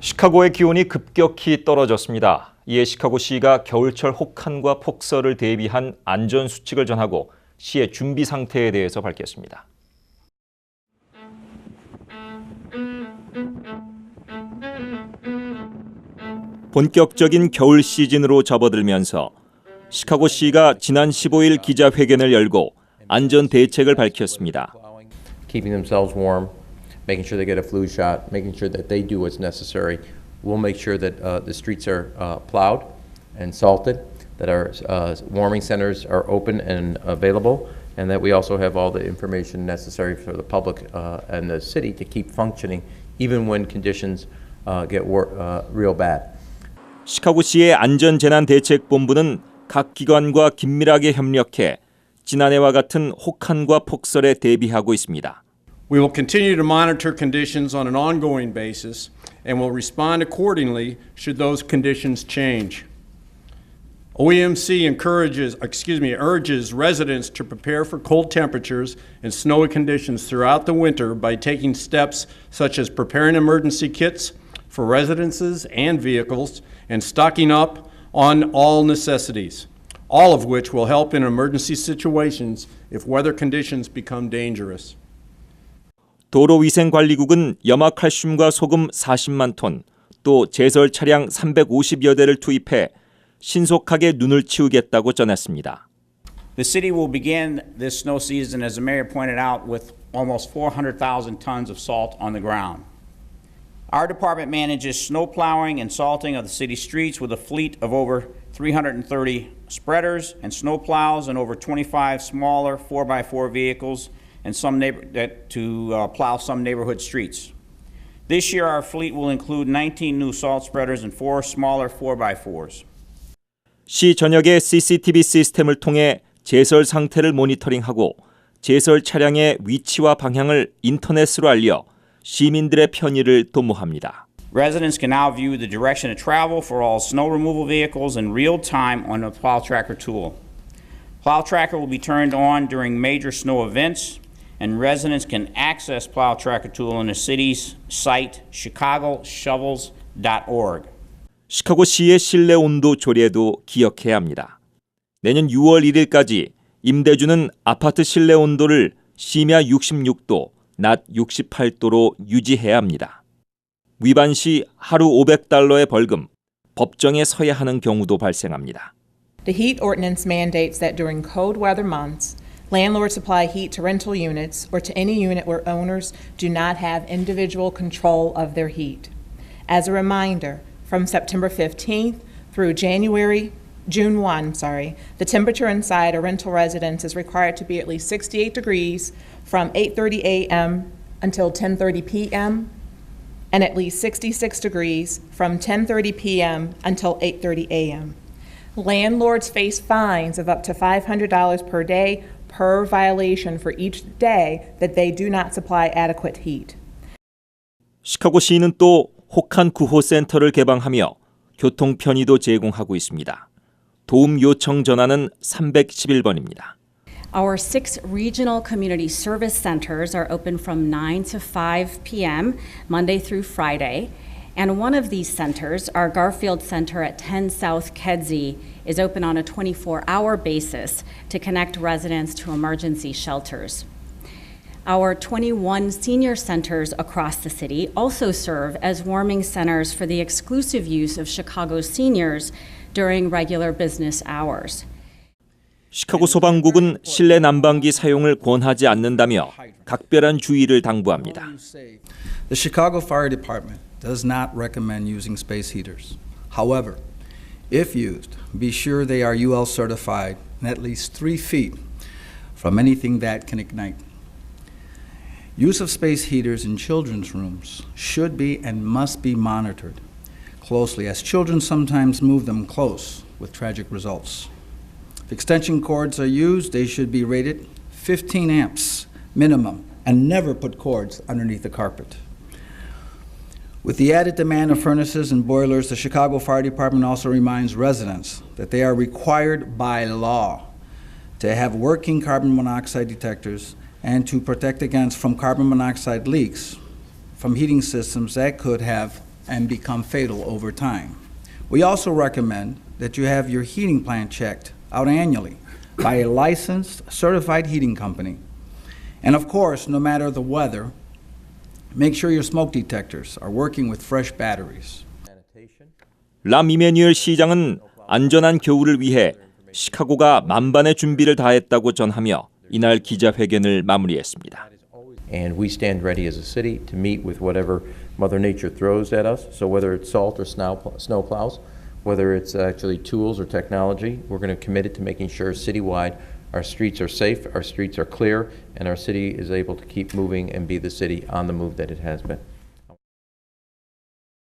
시카고의 기온이 급격히 떨어졌습니다. 이에 시카고시가 겨울철 혹한과 폭설을 대비한 안전 수칙을 전하고 시의 준비 상태에 대해서 밝혔습니다. 본격적인 겨울 시즌으로 접어들면서 시카고시가 지난 15일 기자회견을 열고 안전 대책을 밝혔습니다. keeping themselves warm, making sure they get a flu shot, making sure that they do what's necessary. We'll make sure that uh, the streets are uh, plowed and salted, that our uh, warming centers are open and available, and that we also have all the information necessary for the public uh, and the city to keep functioning even when conditions uh, get wor- uh, real bad. 시카고시의 안전재난대책본부는 각 기관과 긴밀하게 협력해 지난해와 같은 혹한과 폭설에 대비하고 있습니다. We will continue to monitor conditions on an ongoing basis and will respond accordingly should those conditions change. OEMC encourages, excuse me, urges residents to prepare for cold temperatures and snowy conditions throughout the winter by taking steps such as preparing emergency kits for residences and vehicles and stocking up on all necessities, all of which will help in emergency situations if weather conditions become dangerous. 도로위생관리국은 염화칼슘과 소금 40만 톤, 또 제설 차량 350여 대를 투입해 신속하게 눈을 치우겠다고 전했습니다. The city will begin this snow season, as the mayor pointed out, with almost 400,000 tons of salt on the ground. Our department manages snow plowing and salting of the city streets with a fleet of over 330 spreaders and snow plows and over 25 smaller 4x4 vehicles and some neighbor, that, to uh, plow some neighborhood streets. This year, our fleet will include 19 new salt spreaders and four smaller 4x4s. 시 전역의 CCTV 시스템을 통해 제설 상태를 모니터링하고 제설 차량의 위치와 방향을 인터넷으로 알려 시민들의 편의를 도모합니다. Residents can now view the direction of travel for all snow removal vehicles in real time on the Plow Tracker tool. Plow Tracker will be turned on during major snow events, and residents can access Plow Tracker tool on the city's site, chicagoshovels.org. 시카고시의 실내 온도 조례도 기억해야 합니다. 내년 6월 1일까지 임대주는 아파트 실내 온도를 심야 66도, 낮 68도로 유지해야 합니다. 위반 시 하루 500달러의 벌금, 법정에 서야 하는 경우도 발생합니다. The heat ordinance mandates that during cold weather months, landlords supply heat to rental units or to any unit where owners do not have individual control of their heat. As a reminder, from September 15th through January, June 1, sorry, the temperature inside a rental residence is required to be at least 68 degrees from 8:30 a.m. until 10:30 p.m. and at least 66 degrees from 10:30 p.m. until 8:30 a.m. Landlords face fines of up to $500 per day per violation for each day that they do not supply adequate heat. 시카고시는 또 혹한 구호 센터를 개방하며 교통 편의도 제공하고 있습니다. 도움 요청 전화는 311번입니다. Our six regional community service centers are open from 9 to 5 p.m., Monday through Friday. And one of these centers, our Garfield Center at 10 South Kedzie, is open on a 24 hour basis to connect residents to emergency shelters. Our 21 senior centers across the city also serve as warming centers for the exclusive use of Chicago seniors during regular business hours. 시카고 소방국은 실내 난방기 사용을 권하지 않는다며 각별한 주의를 당부합니다. The Chicago Fire Department does not recommend using space heaters. However, if used, be sure they are UL certified and at least three feet from anything that can ignite. Use of space heaters in children's rooms should be and must be monitored closely, as children sometimes move them close with tragic results. If extension cords are used, they should be rated 15 amps minimum and never put cords underneath the carpet. With the added demand of furnaces and boilers, the Chicago Fire Department also reminds residents that they are required by law to have working carbon monoxide detectors and to protect against from carbon monoxide leaks from heating systems that could have and become fatal over time. We also recommend that you have your heating plan checked out annually by a licensed, certified heating company. And of course, no matter the weather, make sure your smoke detectors are working with fresh batteries. 람 이메뉴엘 시장은 안전한 겨울을 위해 시카고가 만반의 준비를 다했다고 전하며 이날 기자회견을 마무리했습니다. And we stand ready as a city to meet with whatever Mother Nature throws at us. So whether it's salt or snow, snow plows, whether it's actually tools or technology, we're going to commit it to making sure citywide our streets are safe, our streets are clear, and our city is able to keep moving and be the city on the move that it has been.